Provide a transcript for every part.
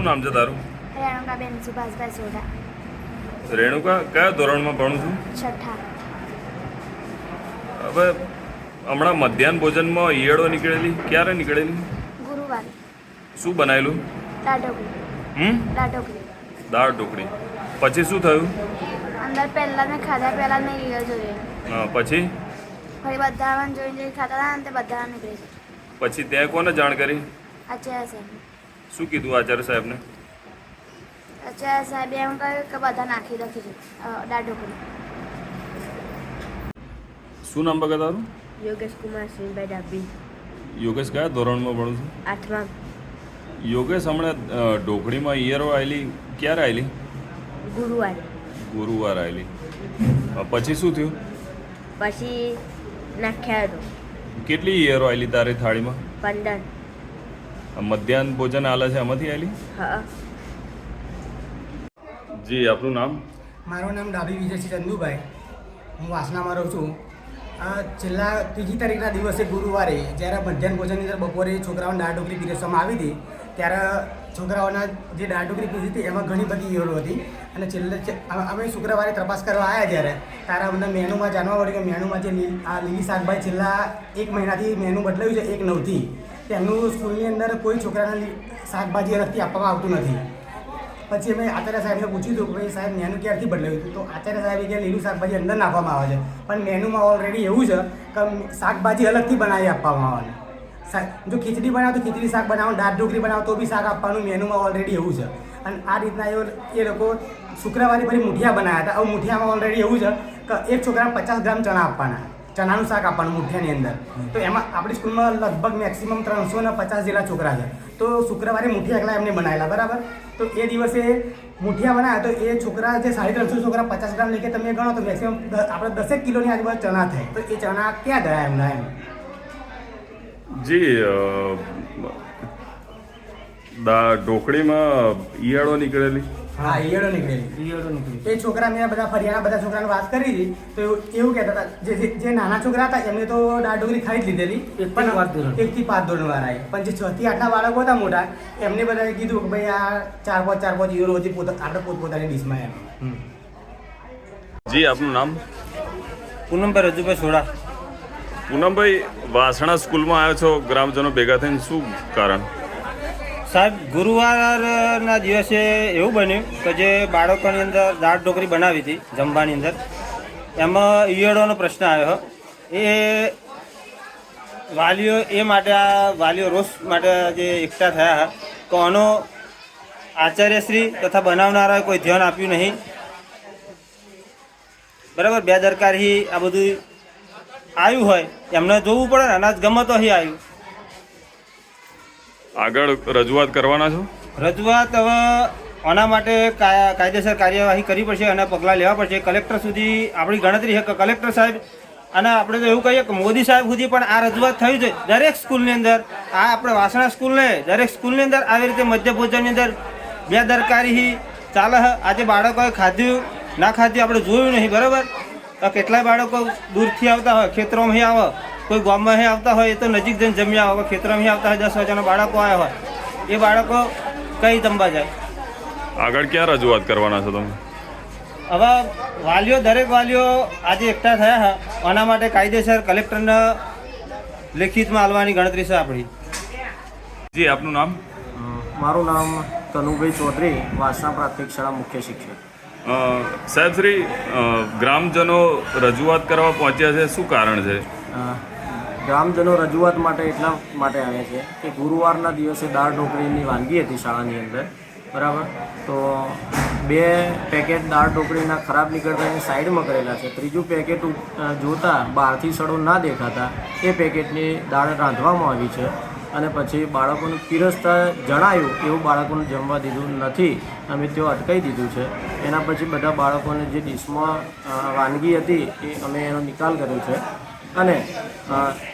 શું નામ છે તારું? રેણુકાબેન સુભાષભાઈ સોઢા. રેણુકા કયા ધોરણમાં ભણું છું? છઠ્ઠા. હવે હમણાં મધ્યાહન ભોજનમાં ઈયળો નીકળેલી ક્યારે નીકળેલી? ગુરુવાર. શું બનાવેલું? દાઢોકરી હમ? દાઢોકરી દાળ ઢોકળી પછી શું થયું? અંદર પહેલા મેં ખાધા પહેલા મેં ઈયળ જોઈએ હા, પછી? ફરી બધા જોઈને જોઈને ખાતા હતા અને તે બધા નીકળી પછી ત્યાં કોને જાણ કરી? આચાર્ય સાહેબ શું કીધું આચાર્ય સાહેબને? આચાર્ય સાહેબ એમ કહ્યું કે બધા નાખી દો છે. દાઢોકરી શું નામ બગા તારું? યોગેશ કુમાર સિંહભાઈ ડાબી યોગેશ કયા ધોરણમાં ભણું છું? આઠમા. યોગેશ હમણાં ઢોકળીમાં ઈયરો આવેલી ક્યારે આવેલી ગુરુવાર. ગુરુવાર આવેલી પછી શું થયું? પછી નાખ્યા હતો. કેટલી ઈયરો આવેલી તારી થાળીમાં? પંદર. મધ્યાહન ભોજન આલે છે એમાંથી આવેલી હા. જી આપનું નામ? મારું નામ ડાબી વિજયસિંહ ચંદુભાઈ. હું વાસનામાં રહું છું. આ છેલ્લા ત્રીજી તારીખના દિવસે ગુરુવારે જ્યારે મધ્યાહન ભોજનની અંદર બપોરે છોકરાઓને દાળ ઢોકળી પીરસવામાં આવી હતી ત્યારે છોકરાઓના જે દાળ ઢોકળી પીધી હતી એમાં ઘણી બધી ઈયળો હતી. અને છેલ્લે અમે શુક્રવારે તપાસ કરવા આવ્યા જ્યારે ત્યારે અમને મેનુમાં જાણવા મળ્યું કે મેનુમાં જે લીલ- આ લીલી શાકભાજી છેલ્લા એક મહિનાથી મેનુ બદલાયું છે એક નવથી. તેમનું સ્કૂલની અંદર કોઈ છોકરાને શાકભાજી અલગથી આપવામાં આવતું નથી. પછી અમે આચાર્ય સાહેબને પૂછ્યું હતું કે ભાઈ સાહેબ મેનુ ક્યારથી બદલાયું હતું? તો આચાર્ય સાહેબે કે લીલું શાકભાજી અંદર નાખવામાં આવે છે. પણ મેનુમાં ઓલરેડી એવું છે કે શાકભાજી અલગથી બનાવી આપવામાં આવે છે. જો ખીચડી બનાવો તો ખીચડી શાક બનાવો, દાળ ઢોકળી બનાવો તો બી શાક આપવાનું મેનુમાં ઓલરેડી એવું છે. અને આ રીતના એ લોકો શુક્રવારે ફરી મુઠિયા બનાવ્યા હતા. હવે મુઠિયામાં ઓલરેડી એવું છે કે એક છોકરાને પચાસ ગ્રામ ચણા આપવાના. ચણાનું શાક આપવાનું મુઠ્યાની અંદર. તો એમાં આપણી સ્કૂલમાં લગભગ મેક્સિમમ ત્રણસો ને પચાસ જેટલા છોકરા છે. તો શુક્રવારે મુઠિયા એકલા એમને બનાવેલા બરાબર? તો એ દિવસે મુઠિયા બનાવ્યા તો એ છોકરા જે સાડી ત્રણસો છોકરા પચાસ ગ્રામ લઈ કે તમે ગણો તો મેક્સિમમ આપણે દસેક કિલોની આજુબાજુ ચણા થાય. તો એ ચણા ક્યાં ગયા એમના એમ? જી ઢોકળીમાં ઈયળો નીકળેલી. હા ઈયળો નીકળેલી. એ છોકરા મેં બધા ફરિયાના બધા છોકરાને વાત કરી હતી તો એવું- એવું કહેતા હતા જે જે- નાના છોકરા હતા એમને તો દાળ ખાઈ જ લીધેલી. પણ એકથી પાંચ ધોરણ વાળા પણ જે છ થી આઠના બાળકો હતા મોટા એમને બધાએ કીધું કે ભાઈ આ ચાર પાંચ ચાર પાંચ ઈયળો હતી પોતા આપણે પોતપોતાની ડીશમાં એમ. જી આપનું નામ? પૂનમભાઈ રજુભાઈ સોડા. પૂનમભાઈ વાસણા સ્કૂલમાં આવ્યો છો ગ્રામજનો ભેગા થઈને શું કારણ? સાહેબ, ગુરુવારના દિવસે એવું બન્યું કે જે બાળકોની અંદર દાળ ઢોકળી બનાવી હતી, જમવાની અંદર, એમાં ઈયળોનો પ્રશ્ન આવ્યો. એ વાલીઓ, એ માટે આ વાલીઓ રોષ માટે જે એકઠા થયા તો આનો આચાર્યશ્રી તથા બનાવનારાએ કોઈ ધ્યાન આપ્યું નહીં. બરાબર બેદરકારી આ બધું આવ્યું હોય, એમને જોવું પડે ને, અનાજ ગમે તો અહીં આવ્યું. આગળ રજૂઆત કરવાના છો? રજૂઆત હવે આના માટે કાય- કાયદેસર કાર્યવાહી કરવી પડશે અને પગલાં લેવા પડશે. કલેક્ટર સુધી આપણી ગણતરી છે કે કલેક્ટર સાહેબ અને આપણે તો એવું કહીએ કે મોદી સાહેબ સુધી પણ આ રજૂઆત થઈ છે દરેક સ્કૂલની અંદર, આ આપણે વાસણા સ્કૂલને દરેક સ્કૂલની અંદર આવી રીતે મધ્ય ભોજનની અંદર બેદરકારી ચાલે આજે બાળકોએ ખાધ્યું, ના ખાધ્યું આપણે જોયું નહીં, બરાબર? કેટલાય બાળકો દૂરથી આવતા હોય ખેતરોમાં આવે કોઈ ગામમાં આવતા હોય એ તો નજીક જઈને જમ્યા હોય ખેતરોમાં આવતા હોય દસ હજારના બાળકો આવ્યા હોય એ બાળકો કઈ જમવા જાય? આગળ ક્યાં રજૂઆત કરવાના છો તમે? હવે વાલીઓ દરેક વાલીઓ આજે એકઠા થયા આના માટે કાયદેસર કલેક્ટરને લેખિતમાં આલવાની ગણતરી છે આપણી. જી આપનું નામ? મારું નામ તનુભાઈ ચૌધરી વાસણા પ્રાથમિક શાળા મુખ્ય શિક્ષક. સાહેબ શ્રી ગ્રામજનો રજૂઆત કરવા પહોંચ્યા છે, શું કારણ છે? ગ્રામજનો રજૂઆત માટે એટલા માટે આવ્યા છે કે ગુરુવારના દિવસે દાળ ઢોકળીની વાનગી હતી શાળાની અંદર, બરાબર? તો બે પેકેટ દાળ ઢોકળીના ખરાબ નીકળતા એની સાઈડમાં કરેલા છે. ત્રીજું પેકેટ જોતા બહારથી સડો ના દેખાતા એ પેકેટની દાળ રાંધવામાં આવી છે. અને પછી બાળકોને પીરસતા જણાયું એવું બાળકોને જમવા દીધું નથી. અમે તેઓ અટકાવી દીધું છે. એના પછી બધા બાળકોને જે ડીશમાં વાનગી હતી એ અમે એનો નિકાલ કર્યો છે. અને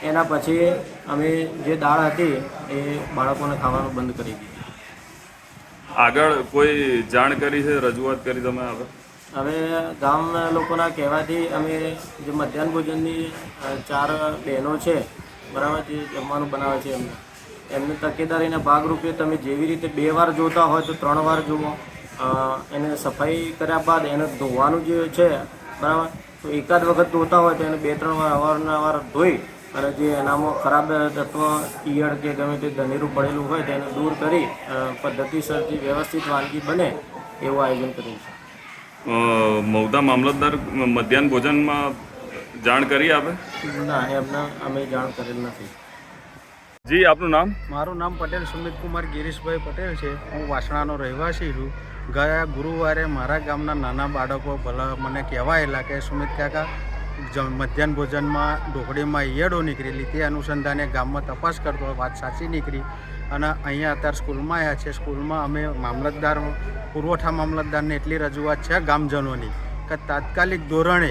એના પછી અમે જે દાળ હતી એ બાળકોને ખાવાનું બંધ કરી દીધી. આગળ કોઈ જાણ કરી છે રજૂઆત કરી તમે આગળ હવે ગામ લોકોના કહેવાથી અમે જે મધ્યાહન ભોજનની ચાર બહેનો છે બરાબર જે જમવાનું બનાવે છે એમને. એમને તકેદારીના ભાગરૂપે તમે જેવી રીતે બે વાર જોતા હોય તો ત્રણ વાર જુઓ. એને સફાઈ કર્યા બાદ એને ધોવાનું જે છે, બરાબર? તો એકાદ વખત ધોતા હોય તો એને બે ત્રણ વાર અવારનવાર ધોઈ અને જે એનામાં ખરાબ તત્વ, ઈયળ કે ગમે તે ધનેરું પડેલું હોય તેને દૂર કરી પદ્ધતિસરથી વ્યવસ્થિત વાનગી બને એવું આયોજન કર્યું છે. મૌદા મામલતદાર, મધ્યાહન ભોજનમાં જાણ કરી આપે? ના એમને અમે જાણ કરેલ નથી. જી આપનું નામ? મારું નામ પટેલ સુમિત કુમાર ગિરીશભાઈ પટેલ છે. હું વાસણાનો રહેવાસી છું. ગયા ગુરુવારે મારા ગામના નાના બાળકો ભલા મને કહેવાયેલા કે સુમિત કાકા મધ્યાહન ભોજનમાં ઢોકળીમાં ઈયળો નીકળેલી તે અનુસંધાને ગામમાં તપાસ કરતો વાત સાચી નીકળી. અને અહીંયા અત્યારે સ્કૂલમાં આવ્યા છે. સ્કૂલમાં અમે મામલતદાર પુરવઠા મામલતદારને એટલી રજૂઆત છે ગામજનોની કે તાત્કાલિક ધોરણે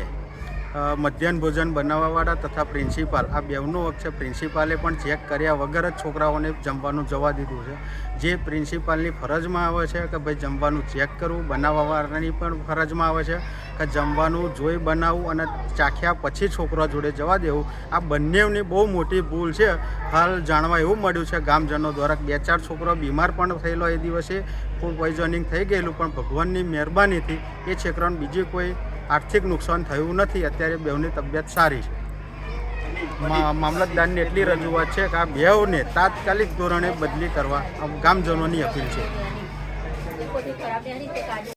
મધ્યાહન ભોજન બનાવવાવાળા તથા પ્રિન્સિપાલ. આ બેવનો વખત છે. પ્રિન્સિપાલે પણ ચેક કર્યા વગર જ છોકરાઓને જમવાનું જવા દીધું છે. જે પ્રિન્સિપાલની ફરજમાં આવે છે કે ભાઈ જમવાનું ચેક કરવું, બનાવવાવાળાની પણ ફરજમાં આવે છે કે જમવાનું જોઈ બનાવવું અને ચાખ્યા પછી છોકરા જોડે જવા દેવું. આ બંનેની બહુ મોટી ભૂલ છે. હાલ જાણવા એવું મળ્યું છે ગામજનો દ્વારા બે ચાર છોકરો બીમાર પણ થયેલો એ દિવસે. ફૂડ પોઈઝનિંગ થઈ ગયેલું પણ ભગવાનની મહેરબાનીથી એ છોકરાને બીજી કોઈ આર્થિક નુકસાન થયું નથી, અત્યારે બેવની તબિયત સારી છે. મામલતદારની એટલી રજૂઆત છે કે આ બેઉને તાત્કાલિક ધોરણે બદલી કરવા ગામજનોની અપીલ છે.